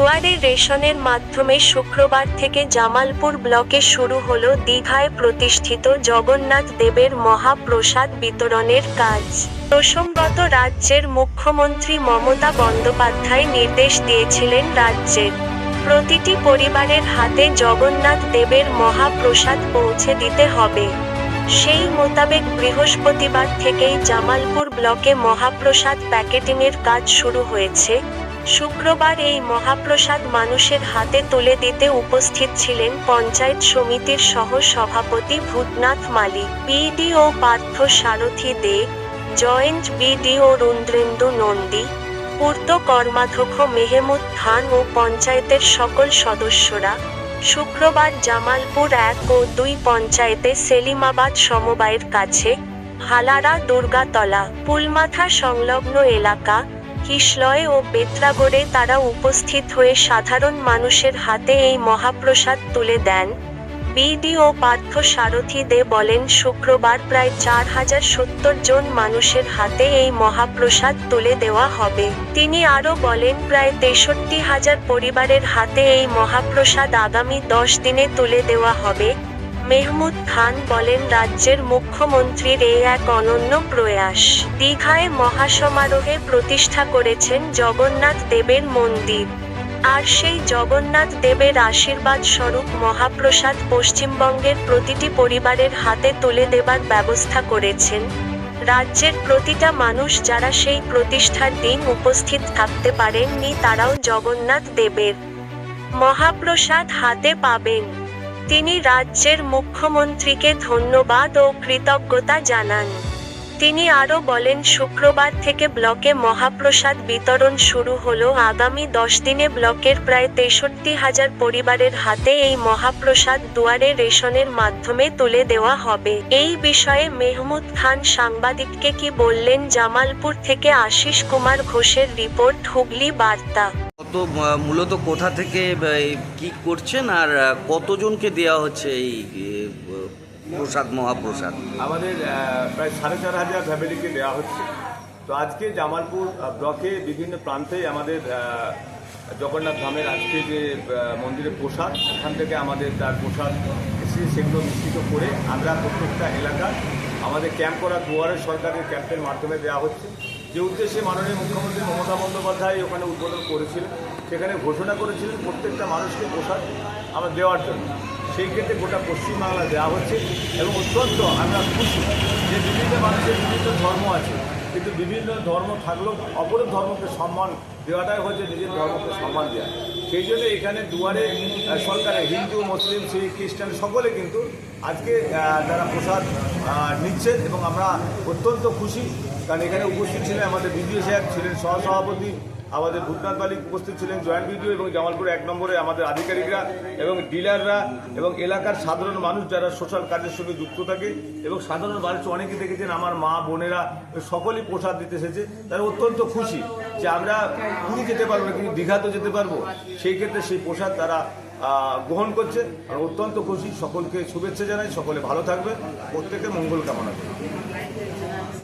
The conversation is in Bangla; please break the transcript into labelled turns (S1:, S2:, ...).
S1: দুয়ারে রেশনের মাধ্যমে শুক্রবার থেকে জামালপুর ব্লকে শুরু হল দীঘায় প্রতিষ্ঠিত জগন্নাথ দেবের মহাপ্রসাদ বিতরণের কাজ। প্রসঙ্গত রাজ্যের মুখ্যমন্ত্রী মমতা বন্দ্যোপাধ্যায় নির্দেশ দিয়েছিলেন রাজ্যের। প্রতিটি পরিবারের হাতে জগন্নাথ দেবের মহাপ্রসাদ পৌঁছে দিতে হবে। সেই মোতাবেক বৃহস্পতিবার থেকেই জামালপুর ব্লকে মহাপ্রসাদ প্যাকেটিংয়ের কাজ শুরু হয়েছে। শুক্রবার এই মহাপ্রসাদ মানুষের হাতে তুলে দিতে উপস্থিত ছিলেন পঞ্চায়েত সমিতির সহ সভাপতি Bhutnath Mali BDO Partha Sarathi De, joint BDO Rudrendu Nandi, পূর্ত কর্মাধ্যক্ষ মেহমুদ খান ও পঞ্চায়েতের সকল সদস্যরা। শুক্রবার জামালপুর এক ও দুই পঞ্চায়েতে সেলিমাবাদ সমবায়ের কাছে, হালারা দুর্গাতলা, পুলমাথা সংলগ্ন এলাকা কিশলয় ও বেত্রাগড়ে তারা উপস্থিত হয়ে সাধারণ মানুষের হাতে এই মহাপ্রসাদ তুলে দেন। বিডিও পার্থ সারথী দে বলেন, শুক্রবার প্রায় চার হাজার সত্তর জন মানুষের হাতে এই মহাপ্রসাদ তুলে দেওয়া হবে। তিনি আরও বলেন, প্রায় তেষট্টি হাজার পরিবারের হাতে এই মহাপ্রসাদ আগামী দশ দিনে তুলে দেওয়া হবে। মেহমুদ খান বলেন, রাজ্যের মুখ্যমন্ত্রীর এই এক অনন্য প্রয়াস দীঘায় মহাসমারোহে প্রতিষ্ঠা করেছেন জগন্নাথ দেবের মন্দির। আর সেই জগন্নাথ দেবের আশীর্বাদ স্বরূপ মহাপ্রসাদ পশ্চিমবঙ্গের প্রতিটি পরিবারের হাতে তুলে দেবার ব্যবস্থা করেছেন। রাজ্যের প্রতিটা মানুষ যারা সেই প্রতিষ্ঠার দিন উপস্থিত থাকতে পারেননি, তারাও জগন্নাথ দেবের। মহাপ্রসাদ হাতে পাবেন। তিনি রাজ্যের মুখ্যমন্ত্রীকে ধন্যবাদ ও কৃতজ্ঞতা জানান। তিনি আরও বলেন, শুক্রবার থেকে ব্লকে মহাপ্রসাদ বিতরণ শুরু হলো। আগামী দশ দিনে ব্লকের প্রায় তেষট্টি হাজার পরিবারের হাতে এই মহাপ্রসাদ দুয়ারে রেশনের মাধ্যমে তুলে দেওয়া হবে। এই বিষয়ে মেহমুদ খান সাংবাদিককে কি বললেন? জামালপুর থেকে আশিস কুমার ঘোষের রিপোর্ট, হুগলি বার্তা।
S2: আহ, মূলত কোথা থেকে কি করছেন আর কতজনকে দেওয়া হচ্ছে এই প্রসাদ মহাপ্রসাদ?
S3: আমাদের প্রায় সাড়ে চার হাজার ফ্যামিলিকে দেওয়া হচ্ছে। তো আজকে জামালপুর ব্লকে বিভিন্ন প্রান্তে আমাদের জগন্নাথ ধামের আজকে যে মন্দিরের প্রসাদ ওখান থেকে আমাদের তার প্রসাদ এসে সেগুলো মিশ্রিত করে আমরা প্রত্যেকটা এলাকা আমাদের ক্যাম্প করা দুয়ারে সরকারের ক্যাম্পের মাধ্যমে দেওয়া হচ্ছে। যে উদ্দেশ্যে মাননীয় মুখ্যমন্ত্রী মমতা বন্দ্যোপাধ্যায় ওখানে উদ্বোধন করেছিলেন, সেখানে ঘোষণা করেছিলেন প্রত্যেকটা মানুষকে প্রসাদ আমরা দেওয়ার জন্য। সেই ক্ষেত্রে গোটা পশ্চিমবাংলা দেওয়া হচ্ছে এবং অত্যন্ত আমরা খুশি যে বিভিন্ন মানুষের বিভিন্ন ধর্ম আছে। কিন্তু বিভিন্ন ধর্ম থাকলেও অপরের ধর্মকে সম্মান দেওয়াটাই হচ্ছে নিজের ধর্মকে সম্মান দেওয়া। সেই জন্য এখানে দুয়ারে সরকারে, হিন্দু, মুসলিম, শিখ, খ্রিস্টান সকলে কিন্তু আজকে তারা প্রসাদ নিচ্ছেন এবং আমরা অত্যন্ত খুশি। কারণ এখানে উপস্থিত ছিলেন আমাদের বিডিও সাহেব, ছিলেন সহসভাপতি আমাদের ভূতনাথ মালিক উপস্থিত ছিলেন জয়েন্ট ভিডিও এবং জামালপুর এক নম্বরে আমাদের আধিকারিকরা এবং ডিলাররা এবং এলাকার সাধারণ মানুষ যারা সোশ্যাল কাজের সঙ্গে যুক্ত থাকে এবং সাধারণ মানুষ অনেকে দেখেছেন আমার মা, বোনেরা সকলেই প্রসাদ দিতে এসেছে। তারা অত্যন্ত খুশি যে আমরা পুরী যেতে পারব না, কিন্তু দীঘাতেও যেতে পারব। সেই ক্ষেত্রে সেই প্রসাদ তারা গ্রহণ করছে। আর অত্যন্ত খুশি। সকলকে শুভেচ্ছা জানাই। সকলে ভালো থাকবে প্রত্যেকে মঙ্গল কামনা করি।